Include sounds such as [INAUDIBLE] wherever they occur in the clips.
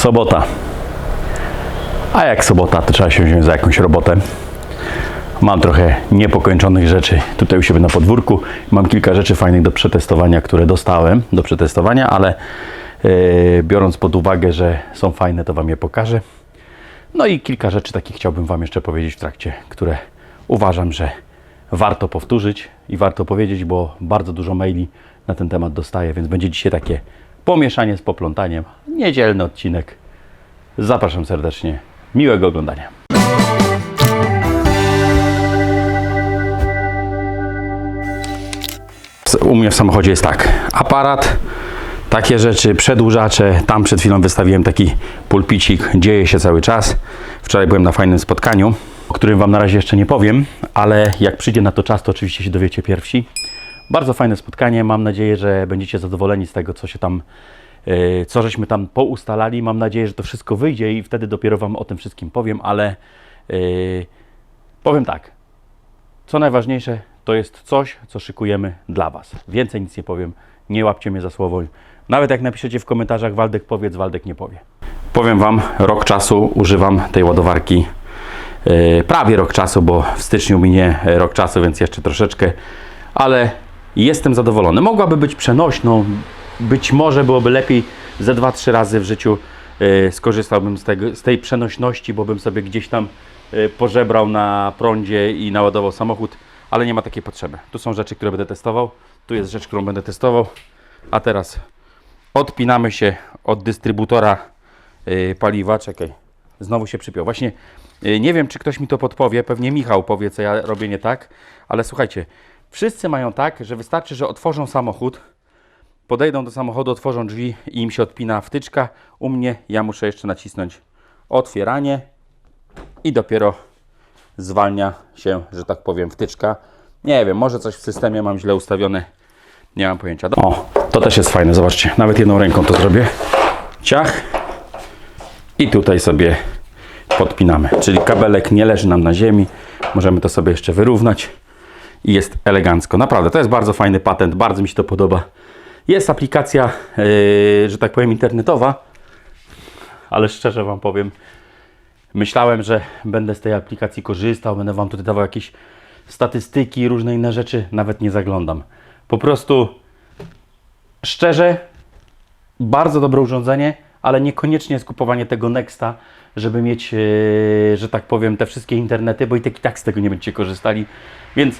Sobota. A jak sobota, to trzeba się wziąć za jakąś robotę. Mam trochę niepokończonych rzeczy tutaj u siebie na podwórku. Mam kilka rzeczy fajnych do przetestowania, które dostałem do przetestowania, ale yy, biorąc pod uwagę, że są fajne, to Wam je pokażę. No i kilka rzeczy takich chciałbym Wam jeszcze powiedzieć w trakcie, które uważam, że warto powtórzyć i warto powiedzieć, bo bardzo dużo maili na ten temat dostaję, więc będzie dzisiaj takie pomieszanie z poplątaniem. Niedzielny odcinek. Zapraszam serdecznie. Miłego oglądania. U mnie w samochodzie jest tak. Aparat, takie rzeczy, przedłużacze. Tam przed chwilą wystawiłem taki pulpicik. Dzieje się cały czas. Wczoraj byłem na fajnym spotkaniu, o którym Wam na razie jeszcze nie powiem, ale jak przyjdzie na to czas, to oczywiście się dowiecie pierwsi. Bardzo fajne spotkanie. Mam nadzieję, że będziecie zadowoleni z tego, co się tam, yy, co żeśmy tam poustalali. Mam nadzieję, że to wszystko wyjdzie i wtedy dopiero Wam o tym wszystkim powiem, ale yy, powiem tak. Co najważniejsze, to jest coś, co szykujemy dla Was. Więcej nic nie powiem. Nie łapcie mnie za słowo. Nawet jak napiszecie w komentarzach Waldek powiedz, Waldek nie powie. Powiem Wam, rok czasu używam tej ładowarki. Yy, prawie rok czasu, bo w styczniu minie rok czasu, więc jeszcze troszeczkę, ale jestem zadowolony. Mogłaby być przenośną, być może byłoby lepiej ze 2-3 razy w życiu yy, skorzystałbym z, tego, z tej przenośności, bo bym sobie gdzieś tam yy, pożebrał na prądzie i naładował samochód, ale nie ma takiej potrzeby. Tu są rzeczy, które będę testował, tu jest rzecz, którą będę testował, a teraz odpinamy się od dystrybutora yy, paliwa. Czekaj, znowu się przypiął. Właśnie yy, nie wiem, czy ktoś mi to podpowie, pewnie Michał powie, co ja robię nie tak, ale słuchajcie, wszyscy mają tak, że wystarczy, że otworzą samochód, podejdą do samochodu, otworzą drzwi i im się odpina wtyczka. U mnie ja muszę jeszcze nacisnąć otwieranie i dopiero zwalnia się, że tak powiem, wtyczka. Nie wiem, może coś w systemie mam źle ustawione. Nie mam pojęcia. O, to też jest fajne, zobaczcie. Nawet jedną ręką to zrobię. Ciach. I tutaj sobie podpinamy. Czyli kabelek nie leży nam na ziemi. Możemy to sobie jeszcze wyrównać. I jest elegancko. Naprawdę, to jest bardzo fajny patent. Bardzo mi się to podoba. Jest aplikacja, yy, że tak powiem, internetowa. Ale szczerze Wam powiem, Myślałem, że będę z tej aplikacji korzystał, będę Wam tutaj dawał jakieś statystyki, różne inne rzeczy. Nawet nie zaglądam. Po prostu szczerze, bardzo dobre urządzenie, ale niekoniecznie jest kupowanie tego Nexta, żeby mieć, yy, że tak powiem, te wszystkie internety, bo i tak, i tak z tego nie będziecie korzystali. Więc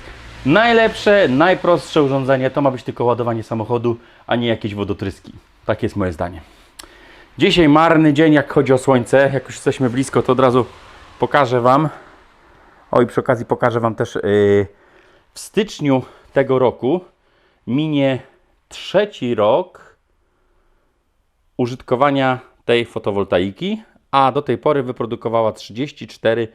najlepsze, najprostsze urządzenie to ma być tylko ładowanie samochodu, a nie jakieś wodotryski. Takie jest moje zdanie. Dzisiaj marny dzień, jak chodzi o słońce. Jak już jesteśmy blisko, to od razu pokażę Wam. O i przy okazji pokażę Wam też yy, w styczniu tego roku minie trzeci rok użytkowania tej fotowoltaiki, a do tej pory wyprodukowała 34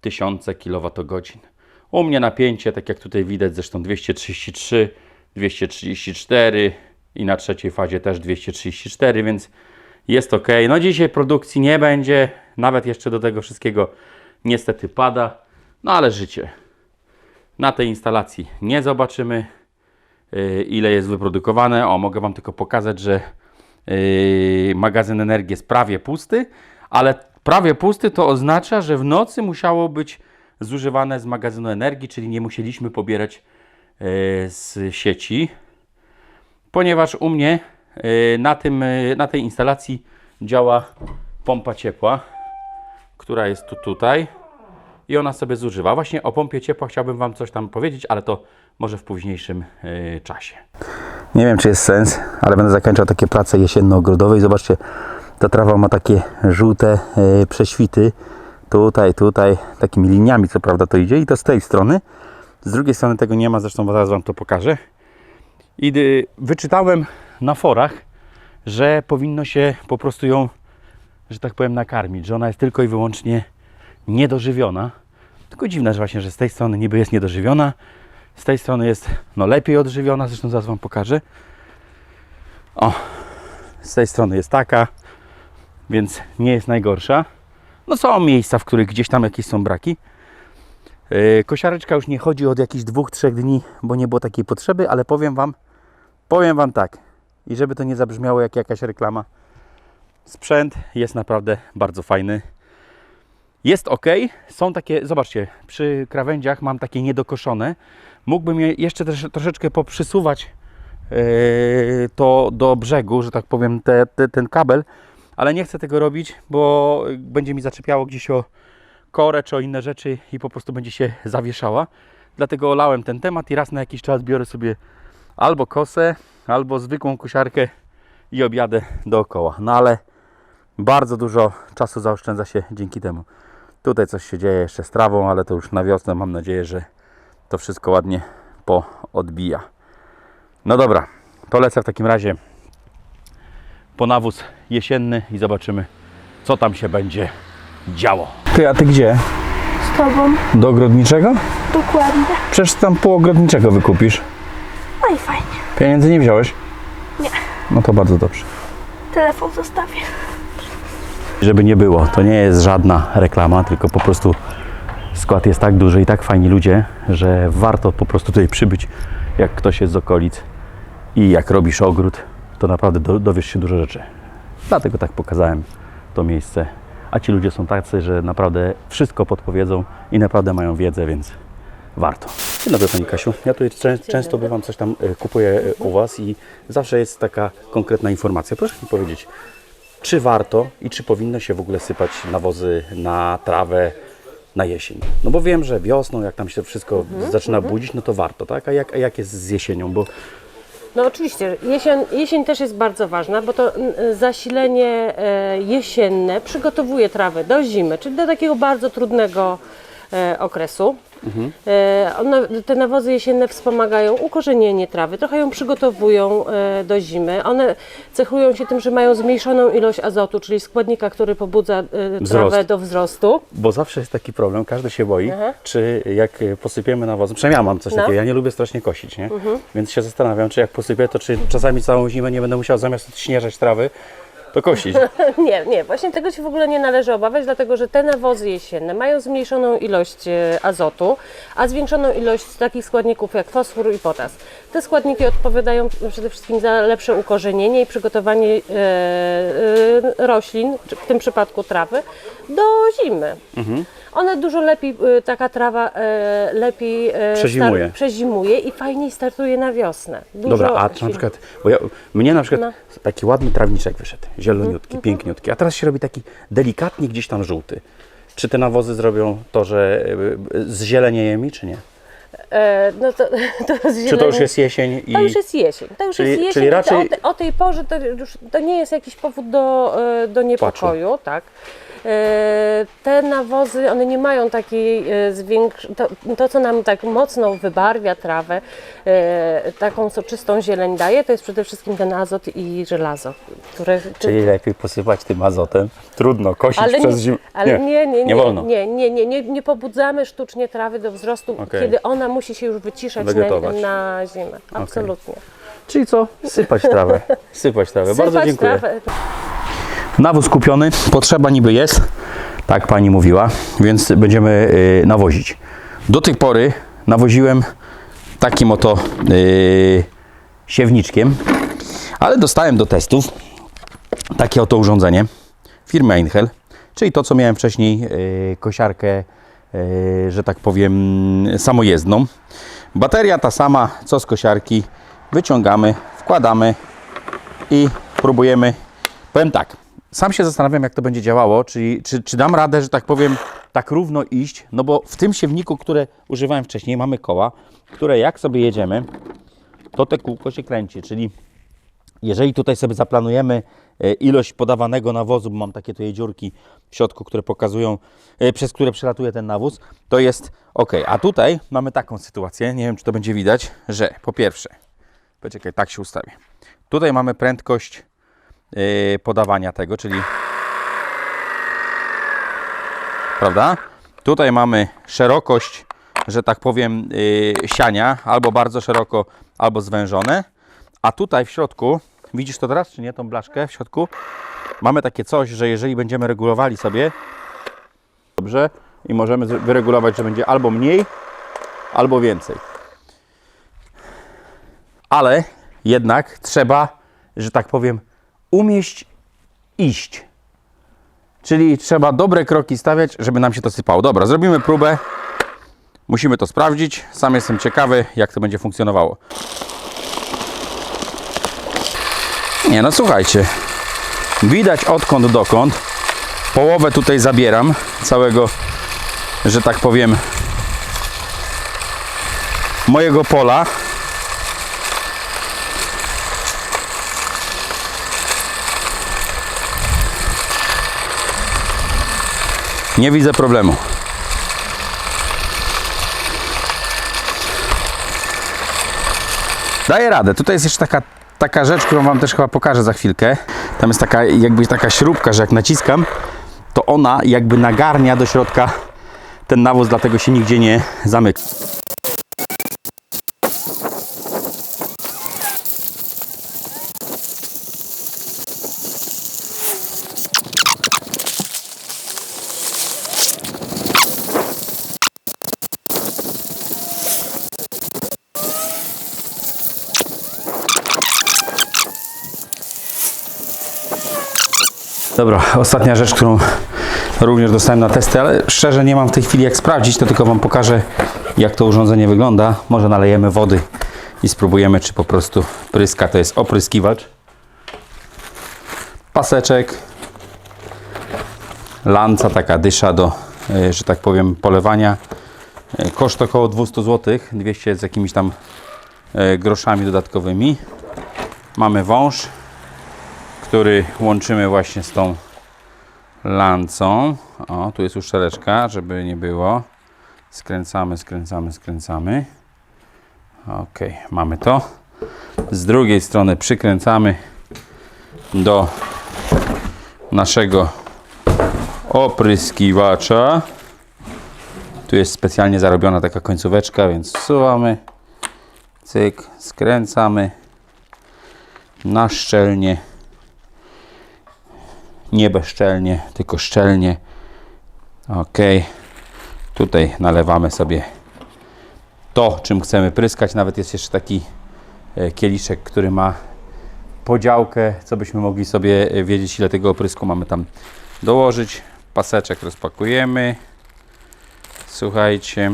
tysiące kWh. U mnie napięcie, tak jak tutaj widać, zresztą 233, 234 i na trzeciej fazie też 234, więc jest ok. No dzisiaj produkcji nie będzie, nawet jeszcze do tego wszystkiego niestety pada, no ale życie. Na tej instalacji nie zobaczymy, yy, ile jest wyprodukowane. O, mogę Wam tylko pokazać, że yy, magazyn energii jest prawie pusty, ale prawie pusty to oznacza, że w nocy musiało być zużywane z magazynu energii, czyli nie musieliśmy pobierać yy, z sieci, ponieważ u mnie Yy, na, tym, yy, na tej instalacji działa pompa ciepła, która jest tu tutaj i ona sobie zużywa. Właśnie o pompie ciepła chciałbym Wam coś tam powiedzieć, ale to może w późniejszym czasie. Nie wiem, czy jest sens, ale będę zakończał takie prace jesienno-ogrodowe i zobaczcie, ta trawa ma takie żółte e, prześwity. Tutaj, tutaj, takimi liniami, co prawda to idzie i to z tej strony. Z drugiej strony tego nie ma, zresztą zaraz Wam to pokażę. I y, wyczytałem na forach, że powinno się po prostu ją, że tak powiem, nakarmić, że ona jest tylko i wyłącznie niedożywiona. Tylko dziwne, że właśnie, że z tej strony niby jest niedożywiona, z tej strony jest no lepiej odżywiona, zresztą zaraz Wam pokażę. O, z tej strony jest taka, więc nie jest najgorsza. No są miejsca, w których gdzieś tam jakieś są braki. Yy, Kosiareczka już nie chodzi od jakichś dwóch, trzech dni, bo nie było takiej potrzeby, ale powiem Wam, powiem Wam tak, i żeby to nie zabrzmiało jak jakaś reklama, Sprzęt jest naprawdę bardzo fajny. Jest ok. Są takie, zobaczcie, przy krawędziach mam takie niedokoszone. Mógłbym je jeszcze troszeczkę poprzysuwać yy, to do brzegu, że tak powiem, te, te, ten kabel, ale nie chcę tego robić, bo będzie mi zaczepiało gdzieś o korę czy o inne rzeczy i po prostu będzie się zawieszała. Dlatego olałem ten temat i raz na jakiś czas biorę sobie albo kosę, albo zwykłą kosiarkę i objadę dookoła. No ale bardzo dużo czasu zaoszczędza się dzięki temu. Tutaj coś się dzieje jeszcze z trawą, ale to już na wiosnę mam nadzieję, że to wszystko ładnie poodbija. No dobra, to lecę w takim razie po nawóz jesienny i zobaczymy, co tam się będzie działo. Ty, a ty gdzie? Z tobą, Do ogrodniczego? dokładnie. Przecież tam pół ogrodniczego wykupisz. No i fajnie. Pieniędzy nie wziąłeś? Nie. No to bardzo dobrze. Telefon zostawię. Żeby nie było, to nie jest żadna reklama, tylko po prostu skład jest tak duży i tak fajni ludzie, że warto po prostu tutaj przybyć, jak ktoś jest z okolic i jak robisz ogród, to naprawdę do, dowiesz się dużo rzeczy. Dlatego tak pokazałem to miejsce. A ci ludzie są tacy, że naprawdę wszystko podpowiedzą i naprawdę mają wiedzę, więc warto. Dzień dobry Pani Kasiu. Ja tutaj czę- często bywam, coś tam e, kupuję e, u Was i zawsze jest taka konkretna informacja. Proszę mi powiedzieć, czy warto i czy powinno się w ogóle sypać nawozy na trawę na jesień? No bo wiem, że wiosną, jak tam się wszystko zaczyna budzić, no to warto, tak? A jak, a jak jest z jesienią? Bo No oczywiście, jesień, jesień też jest bardzo ważna, bo to mm, zasilenie e, jesienne przygotowuje trawę do zimy, czyli do takiego bardzo trudnego e, okresu. One, te nawozy jesienne wspomagają ukorzenienie trawy, trochę ją przygotowują e, do zimy. One cechują się tym, że mają zmniejszoną ilość azotu, czyli składnika, który pobudza e, Wzrost. trawę do wzrostu. Bo zawsze jest taki problem, każdy się boi, czy jak posypiemy nawozem, przynajmniej ja mam coś No. Mhm. takiego, ja nie lubię strasznie kosić, nie? Więc się zastanawiam, czy jak posypię, to czy czasami całą zimę nie będę musiał zamiast odśnieżać trawy, to kosić. [LAUGHS] Nie, nie, właśnie tego się w ogóle nie należy obawiać, dlatego że te nawozy jesienne mają zmniejszoną ilość e, azotu, a zwiększoną ilość takich składników jak fosfor i potas. Te składniki odpowiadają przede wszystkim za lepsze ukorzenienie i przygotowanie e, e, roślin, w tym przypadku trawy, do zimy. One dużo lepiej, e, taka trawa e, lepiej e, Przezimuje. Star, przezimuje i fajniej startuje na wiosnę. Dużo Dobra, a na przykład, bo ja, mnie na przykład No. taki ładny trawniczek wyszedł, zieloniutki, Mhm, piękniutki, a teraz się robi taki delikatnie gdzieś tam żółty. Czy te nawozy zrobią to, że y, zzielenieje mi, czy nie? E, no to, [LAUGHS] to Czy to już jest jesień i... To już jest jesień. To już Czyli- jest jesień. czyli raczej- o, te, o tej porze to już to nie jest jakiś powód do, do niepokoju, tak. E, Te nawozy, one nie mają takiej e, zwiększ... To, to, co nam tak mocno wybarwia trawę, e, taką soczystą zieleń daje, to jest przede wszystkim ten azot i żelazo, które... Czyli lepiej posypać tym azotem. Trudno, kosić ale przez zimę. ale nie, nie, nie, nie wolno. Nie, nie, nie, nie, nie pobudzamy sztucznie trawy do wzrostu, Okej. kiedy ona musi się już wyciszać na, na zimę. Absolutnie. Czyli co? Sypać trawę. [LAUGHS] Sypać trawę. Bardzo Sypać dziękuję. trawę. Nawóz kupiony, potrzeba niby jest, tak pani mówiła, więc będziemy y, nawozić. Do tej pory nawoziłem takim oto y, siewniczkiem, ale dostałem do testów takie oto urządzenie firmy Einhell, czyli to, co miałem wcześniej, y, kosiarkę, y, że tak powiem, samojezdną. Bateria ta sama, co z kosiarki, wyciągamy, wkładamy i próbujemy. Powiem tak, sam się zastanawiam, jak to będzie działało, czyli, czy, czy dam radę, że tak powiem, tak równo iść, no bo w tym siewniku, które używałem wcześniej, mamy koła, które jak sobie jedziemy, to te kółko się kręci, czyli jeżeli tutaj sobie zaplanujemy e, ilość podawanego nawozu, bo mam takie tutaj dziurki w środku, które pokazują, e, przez które przelatuje ten nawóz, to jest ok. A tutaj mamy taką sytuację, nie wiem czy to będzie widać, że po pierwsze, poczekaj, tak się ustawię. Tutaj mamy prędkość podawania tego, czyli prawda? Tutaj mamy szerokość, że tak powiem, yy, siania, albo bardzo szeroko, albo zwężone. A tutaj w środku, widzisz to teraz, czy nie, tą blaszkę w środku? Mamy takie coś, że jeżeli będziemy regulowali sobie, dobrze, i możemy wyregulować, że będzie albo mniej, albo więcej. Ale jednak trzeba, że tak powiem, umieść iść Czyli trzeba dobre kroki stawiać, żeby nam się to sypało. Dobra, zrobimy próbę. Musimy to sprawdzić. Sam jestem ciekawy, jak to będzie funkcjonowało. Nie, no słuchajcie. Widać odkąd dokąd. Połowę tutaj zabieram całego, że tak powiem, mojego pola. Nie widzę problemu. Daję radę. Tutaj jest jeszcze taka, taka rzecz, którą Wam też chyba pokażę za chwilkę. Tam jest taka jakby taka śrubka, że jak naciskam, to ona jakby nagarnia do środka ten nawóz, dlatego się nigdzie nie zamyka. Dobra, ostatnia rzecz, którą również dostałem na testy, ale szczerze nie mam w tej chwili jak sprawdzić, to tylko Wam pokażę jak to urządzenie wygląda. Może nalejemy wody i spróbujemy, czy po prostu pryska. To jest opryskiwacz. Paseczek. Lanca, taka dysza do, e, że tak powiem, polewania. E, Koszt około 200 zł, 200 z jakimiś tam e, groszami dodatkowymi. Mamy wąż, który łączymy właśnie z tą lancą. O, tu jest uszczeleczka, żeby nie było. Skręcamy, skręcamy, skręcamy. Ok, mamy to. Z drugiej strony przykręcamy do naszego opryskiwacza. Tu jest specjalnie zarobiona taka końcóweczka, więc wsuwamy. Cyk, skręcamy na szczelnie nie bezszczelnie, tylko szczelnie. Ok. Tutaj nalewamy sobie to, czym chcemy pryskać. Nawet jest jeszcze taki e, kieliszek, który ma podziałkę, co byśmy mogli sobie e, wiedzieć, ile tego oprysku mamy tam dołożyć. Paseczek rozpakujemy. Słuchajcie.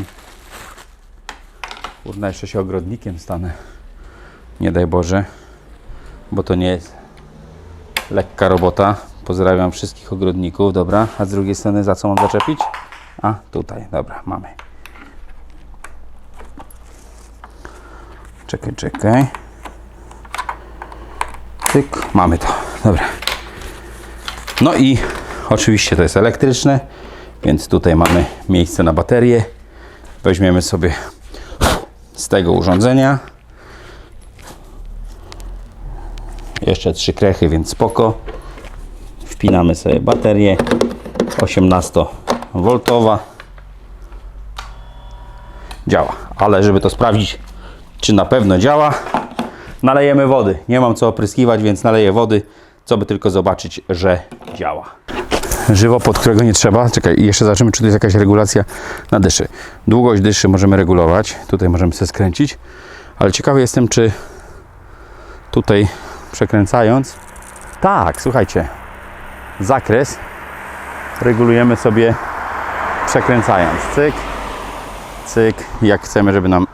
Kurna, jeszcze się ogrodnikiem stanę. Nie daj Boże, bo to nie jest lekka robota. Pozdrawiam wszystkich ogrodników, dobra. A z drugiej strony za co mam zaczepić? A, tutaj, dobra, mamy. Czekaj, czekaj. Tyk, mamy to, dobra. No i oczywiście to jest elektryczne, więc tutaj mamy miejsce na baterię. Weźmiemy sobie z tego urządzenia. Jeszcze trzy krechy, więc spoko. Wpinamy sobie baterię 18V. Działa, ale żeby to sprawdzić, czy na pewno działa, nalejemy wody. Nie mam co opryskiwać, więc naleję wody, co by tylko zobaczyć, że działa. Żywopłot, którego nie trzeba. Czekaj, jeszcze zobaczymy, czy tu jest jakaś regulacja na dyszy. Długość dyszy możemy regulować. Tutaj możemy sobie skręcić. Ale ciekawy jestem, czy tutaj przekręcając. Tak, słuchajcie. Zakres regulujemy sobie przekręcając. Cyk, cyk. Jak chcemy, żeby nam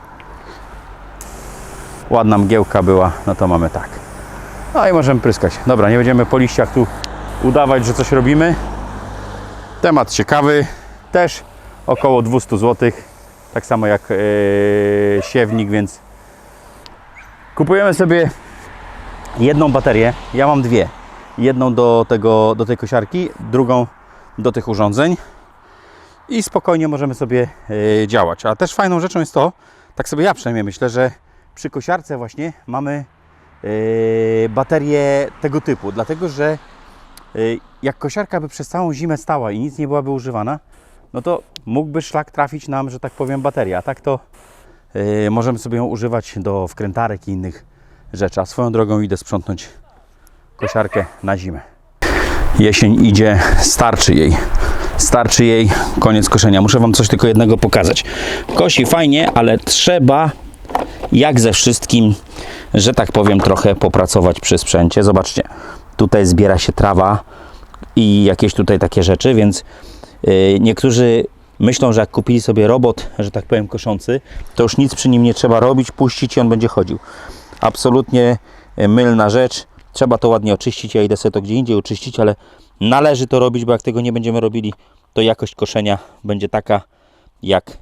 ładna mgiełka była, no to mamy tak. No i możemy pryskać. Dobra, nie będziemy po liściach tu udawać, że coś robimy. Temat ciekawy. Też około 200 zł. Tak samo jak yy, siewnik, więc kupujemy sobie jedną baterię. Ja mam dwie. Jedną do, tego, do tej kosiarki, drugą do tych urządzeń. I spokojnie możemy sobie yy, działać. A też fajną rzeczą jest to, tak sobie ja przynajmniej myślę, że przy kosiarce właśnie mamy yy, baterię tego typu. Dlatego, że yy, jak kosiarka by przez całą zimę stała i nic nie byłaby używana, no to mógłby szlak trafić nam, że tak powiem, bateria. A tak to możemy sobie ją używać do wkrętarek i innych rzeczy. A swoją drogą idę sprzątnąć kosiarkę na zimę. Jesień idzie, starczy jej. Starczy jej, koniec koszenia. Muszę Wam coś tylko jednego pokazać. Kosi fajnie, ale trzeba, jak ze wszystkim, że tak powiem, trochę popracować przy sprzęcie. Zobaczcie, tutaj zbiera się trawa, i jakieś tutaj takie rzeczy, więc y, niektórzy myślą, że jak kupili sobie robot, że tak powiem koszący, to już nic przy nim nie trzeba robić, puścić i on będzie chodził. Absolutnie y, mylna rzecz. Trzeba to ładnie oczyścić. Ja idę sobie to gdzie indziej oczyścić, ale należy to robić, bo jak tego nie będziemy robili, to jakość koszenia będzie taka jak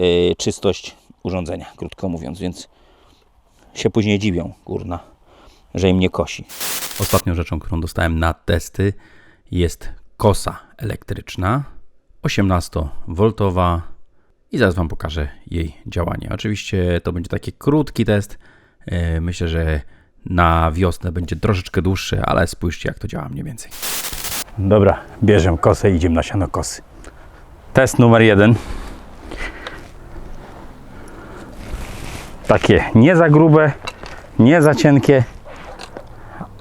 y, czystość urządzenia, krótko mówiąc, więc się później dziwią, kurna, że im nie kosi. Ostatnią rzeczą, którą dostałem na testy jest kosa elektryczna 18V i zaraz Wam pokażę jej działanie. Oczywiście to będzie taki krótki test. E, Myślę, że na wiosnę będzie troszeczkę dłuższy, ale spójrzcie jak to działa mniej więcej. Dobra, bierzemy kosę i idziemy na siano kosy. Test numer jeden. Takie nie za grube, nie za cienkie,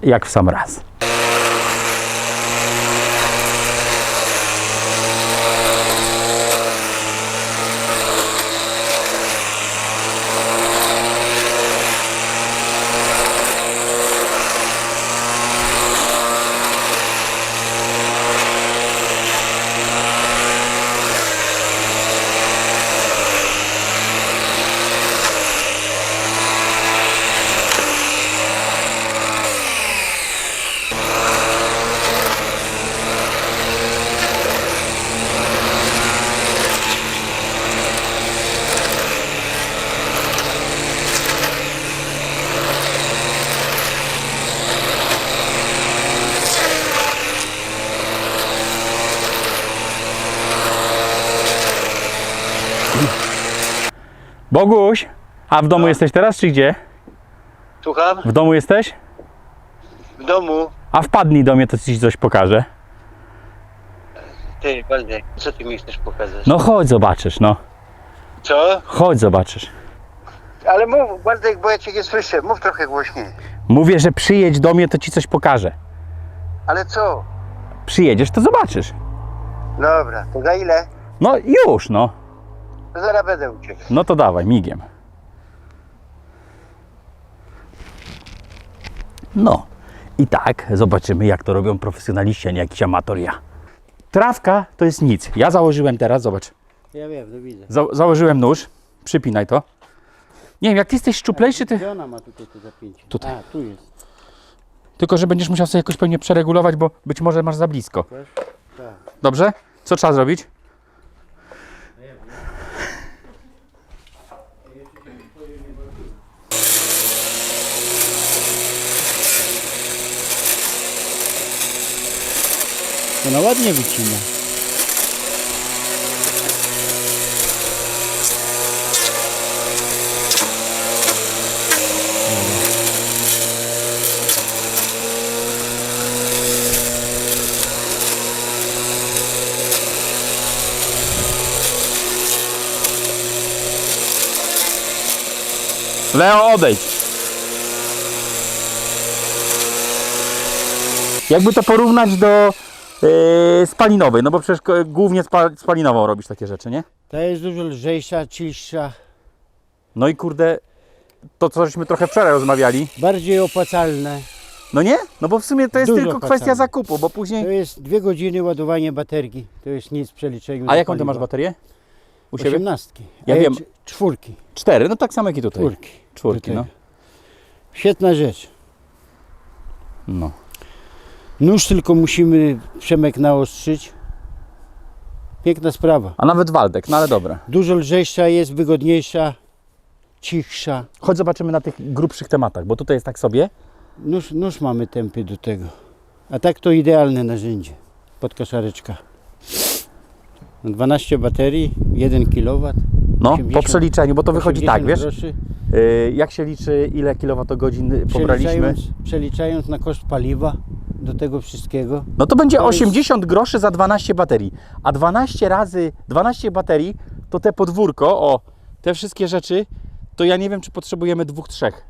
jak w sam raz. Boguś, a w domu jesteś teraz, czy gdzie? Słucham? W domu jesteś? W domu. A wpadnij do mnie, to ci coś pokażę. Ty, Waldek, co ty mi chcesz pokazać? No chodź, zobaczysz, no. Co? Chodź, zobaczysz. Ale mów, Waldek, bo ja cię nie słyszę. Mów trochę głośniej. Mówię, że przyjedź do mnie, to ci coś pokażę. Ale co? Przyjedziesz, to zobaczysz. Dobra, to za ile? No już, no. Zaraz będę u ciebie. No to dawaj, migiem. No. I tak zobaczymy, jak to robią profesjonaliści, a nie jakiś amator ja. Trawka to jest nic. Ja założyłem teraz, zobacz. Ja wiem, to widzę. Za założyłem nóż. Przypinaj to. Nie wiem, jak ty jesteś szczuplejszy, ty... Gdzie ona ma tutaj to zapięcie? Tutaj. A, tu jest. Tylko, że będziesz musiał sobie jakoś pewnie przeregulować, bo być może masz za blisko. Tak. Dobrze? Co trzeba zrobić? Ona ładnie wycina. Leo, odejdź. Jakby to porównać do yy, spalinowej, no bo przecież głównie spa, spalinową robisz takie rzeczy, nie? Ta jest dużo lżejsza, cichsza, No i kurde, to co żeśmy trochę wczoraj rozmawiali, bardziej opłacalne. no nie? No bo w sumie to jest Dużo tylko kwestia opłacalne. zakupu, bo To później... jest dwie godziny ładowanie baterii. To jest nic w przeliczeniu. A jaką ty masz baterię? U siebie? Osiemnastki. Ja A wiem. cz- Czwórki. Cztery, no tak samo jak i tutaj. Czwórki. Czwórki, no. Świetna rzecz. no. Nóż tylko musimy Przemek naostrzyć. Piękna sprawa. A nawet Waldek, no ale dobra. Dużo lżejsza jest, wygodniejsza, cichsza. Chodź zobaczymy na tych grubszych tematach, bo tutaj jest tak sobie. Nóż, nóż mamy tępy do tego. A tak to idealne narzędzie. Podkoszareczka. 12 baterii, 1 kW. No, po 80 przeliczeniu, bo to wychodzi tak, wiesz? Groszy. Yy, jak się liczy, ile kilowatogodzin pobraliśmy? Przeliczając, przeliczając na koszt paliwa do tego wszystkiego. No to będzie To jest- 80 groszy za 12 baterii. A 12 razy 12 baterii to te podwórko, o, te wszystkie rzeczy, to ja nie wiem, czy potrzebujemy dwóch, trzech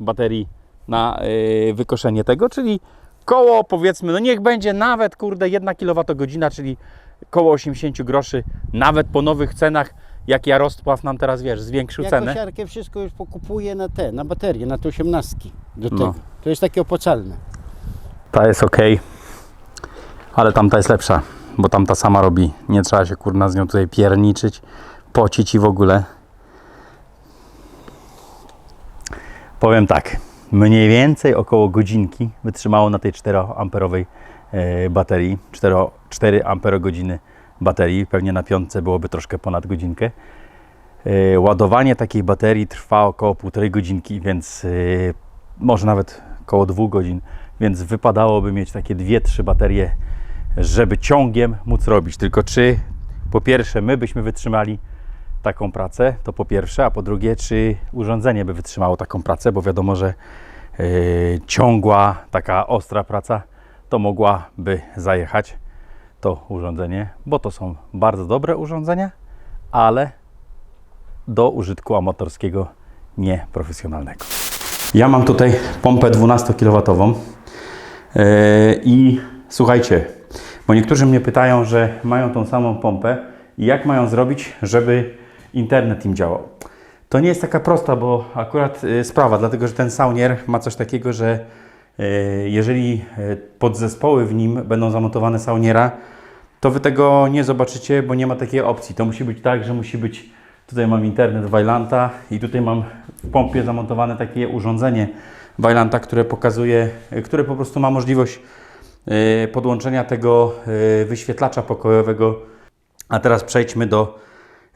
baterii na yy, wykoszenie tego, czyli koło powiedzmy, no niech będzie nawet kurde 1 kWh, czyli koło 80 groszy, nawet po nowych cenach, jak Jarosław nam teraz wiesz, zwiększył Ja cenę. kosiarkę wszystko już pokupuję na te, na baterie, na te 18 do No. tego. To jest takie opłacalne. Ta jest ok. Ale tamta jest lepsza, bo tamta sama robi. Nie trzeba się kurna z nią tutaj pierniczyć, pocić i w ogóle. Powiem tak, mniej więcej około godzinki wytrzymało na tej 4-amperowej e, baterii, 4, 4 amperogodziny baterii, pewnie na piątce byłoby troszkę ponad godzinkę. E, Ładowanie takiej baterii trwa około półtorej godzinki, więc e, może nawet około dwóch godzin, więc wypadałoby mieć takie dwie, trzy baterie, żeby ciągiem móc robić. Tylko czy po pierwsze my byśmy wytrzymali taką pracę, to po pierwsze, a po drugie, czy urządzenie by wytrzymało taką pracę, bo wiadomo, że yy, ciągła, taka ostra praca to mogłaby zajechać to urządzenie, bo to są bardzo dobre urządzenia, ale do użytku amatorskiego, nieprofesjonalnego. Ja mam tutaj pompę 12 kW i słuchajcie, bo niektórzy mnie pytają, że mają tą samą pompę i jak mają zrobić, żeby internet im działał. To nie jest taka prosta, bo akurat y, sprawa, dlatego że ten Saunier ma coś takiego, że y, jeżeli podzespoły w nim będą zamontowane Sauniera, to Wy tego nie zobaczycie, bo nie ma takiej opcji. To musi być tak, że musi być, tutaj mam internet Vailanta i tutaj mam w pompie zamontowane takie urządzenie Vailanta, które pokazuje, które po prostu ma możliwość y, podłączenia tego y, wyświetlacza pokojowego. A teraz przejdźmy do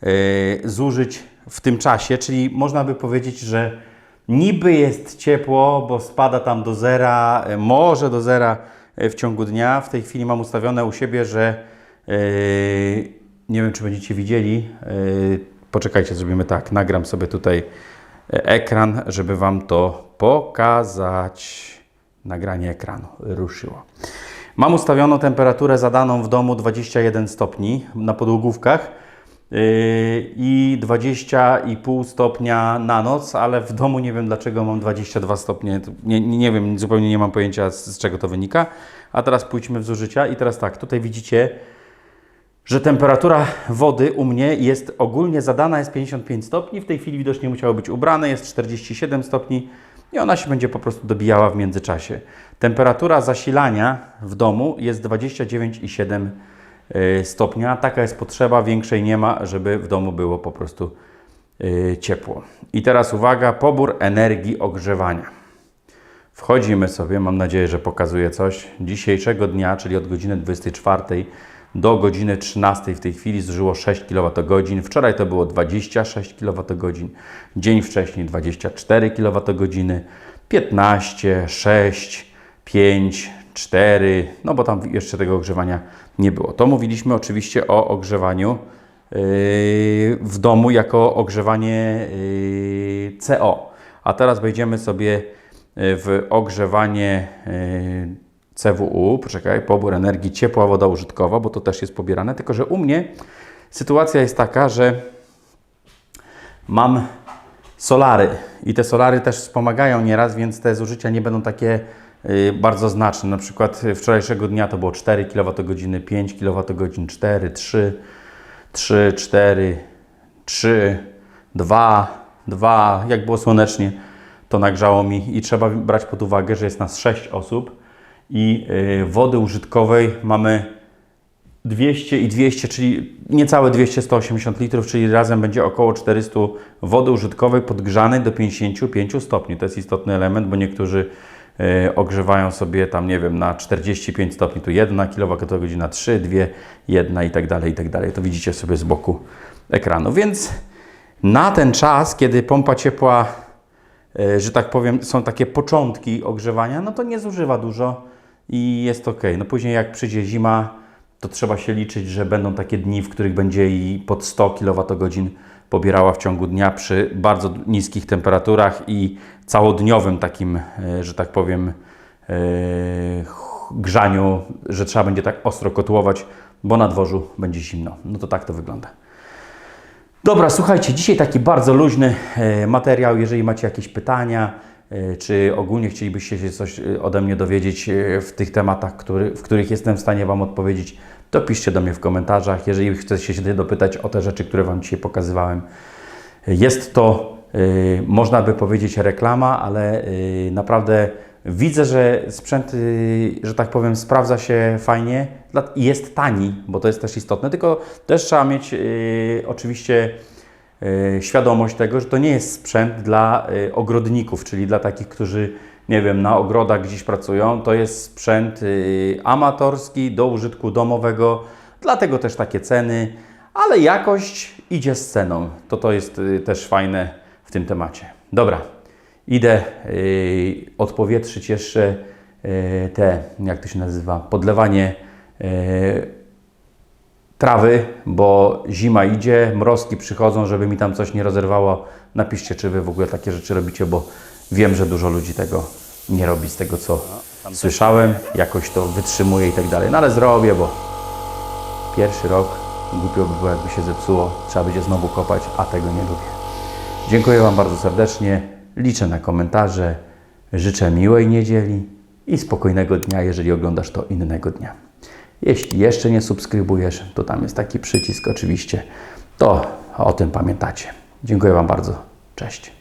y, zużyć w tym czasie, czyli można by powiedzieć, że niby jest ciepło, bo spada tam do zera, może do zera w ciągu dnia. W tej chwili mam ustawione u siebie, że nie wiem, czy będziecie widzieli. Poczekajcie, zrobimy tak. Nagram sobie tutaj ekran, żeby Wam to pokazać. Nagranie ekranu ruszyło. Mam ustawioną temperaturę zadaną w domu 21 stopni na podłogówkach yy, i 20,5 stopnia na noc, ale w domu nie wiem dlaczego mam 22 stopnie. To Nie, nie, nie wiem, zupełnie nie mam pojęcia z, z czego to wynika. A teraz pójdźmy w zużycia i teraz tak, tutaj widzicie, że temperatura wody u mnie jest ogólnie zadana jest 55 stopni. W tej chwili widocznie musiało być ubrane, jest 47 stopni i ona się będzie po prostu dobijała w międzyczasie. Temperatura zasilania w domu jest 29,7 y, stopnia. Taka jest potrzeba, większej nie ma, żeby w domu było po prostu y, ciepło. I teraz uwaga, pobór energii ogrzewania. Wchodzimy sobie, mam nadzieję, że pokazuje coś. Dzisiejszego dnia, czyli od godziny 24 do godziny 13 w tej chwili zużyło 6 kWh. Wczoraj to było 26 kWh, dzień wcześniej 24 kWh, 15, 6, 5, 4, no bo tam jeszcze tego ogrzewania nie było. To mówiliśmy oczywiście o ogrzewaniu yy, w domu jako ogrzewanie yy, CO. A teraz wejdziemy sobie w ogrzewanie yy, CWU, poczekaj, pobór energii ciepła woda użytkowa, bo to też jest pobierane, tylko że u mnie sytuacja jest taka, że mam solary i te solary też wspomagają nieraz, więc te zużycia nie będą takie y, bardzo znaczne. Na przykład wczorajszego dnia to było 4 kWh, 5 kWh, 4, 3, 3, 4, 3, 2, 2, jak było słonecznie, to nagrzało mi i trzeba brać pod uwagę, że jest nas 6 osób i y, wody użytkowej mamy 200 i 200, czyli niecałe 200, 180 litrów, czyli razem będzie około 400 wody użytkowej podgrzanej do 55 stopni. To jest istotny element, bo niektórzy y, ogrzewają sobie tam, nie wiem, na 45 stopni, tu 1 kWh, 3, 2, 1 i tak dalej, i tak dalej. To widzicie sobie z boku ekranu. Więc na ten czas, kiedy pompa ciepła e, że tak powiem, są takie początki ogrzewania, no to nie zużywa dużo i jest ok. No później jak przyjdzie zima, to trzeba się liczyć, że będą takie dni, w których będzie i pod 100 kWh pobierała w ciągu dnia przy bardzo niskich temperaturach i całodniowym takim, e, że tak powiem, e, grzaniu, że trzeba będzie tak ostro kotłować, bo na dworzu będzie zimno. No to tak to wygląda. Dobra, słuchajcie, dzisiaj taki bardzo luźny e, materiał. Jeżeli macie jakieś pytania, czy ogólnie chcielibyście się coś e, ode mnie dowiedzieć e, w tych tematach, który, w których jestem w stanie Wam odpowiedzieć, to piszcie do mnie w komentarzach. Jeżeli chcecie się dopytać o te rzeczy, które Wam dzisiaj pokazywałem, jest to, e, można by powiedzieć, reklama, ale e, naprawdę Widzę, że sprzęt, że tak powiem, sprawdza się fajnie i jest tani, bo to jest też istotne, tylko też trzeba mieć oczywiście świadomość tego, że to nie jest sprzęt dla y, ogrodników, czyli dla takich, którzy, nie wiem, na ogrodach gdzieś pracują. To jest sprzęt y, amatorski do użytku domowego, dlatego też takie ceny, ale jakość idzie z ceną. To to jest też fajne w tym temacie. Dobra, idę odpowietrzyć jeszcze te, jak to się nazywa, podlewanie trawy, bo zima idzie, mrozki przychodzą, żeby mi tam coś nie rozerwało. Napiszcie, czy Wy w ogóle takie rzeczy robicie, bo wiem, że dużo ludzi tego nie robi z tego, co słyszałem. Jakoś to wytrzymuje i tak dalej. No ale zrobię, bo pierwszy rok głupio by było, jakby się zepsuło. Trzeba będzie znowu kopać, a tego nie lubię. Dziękuję Wam bardzo serdecznie. Liczę na komentarze. Życzę miłej niedzieli i spokojnego dnia, jeżeli oglądasz to innego dnia. Jeśli jeszcze nie subskrybujesz, to tam jest taki przycisk oczywiście. To o tym pamiętacie. Dziękuję Wam bardzo. Cześć.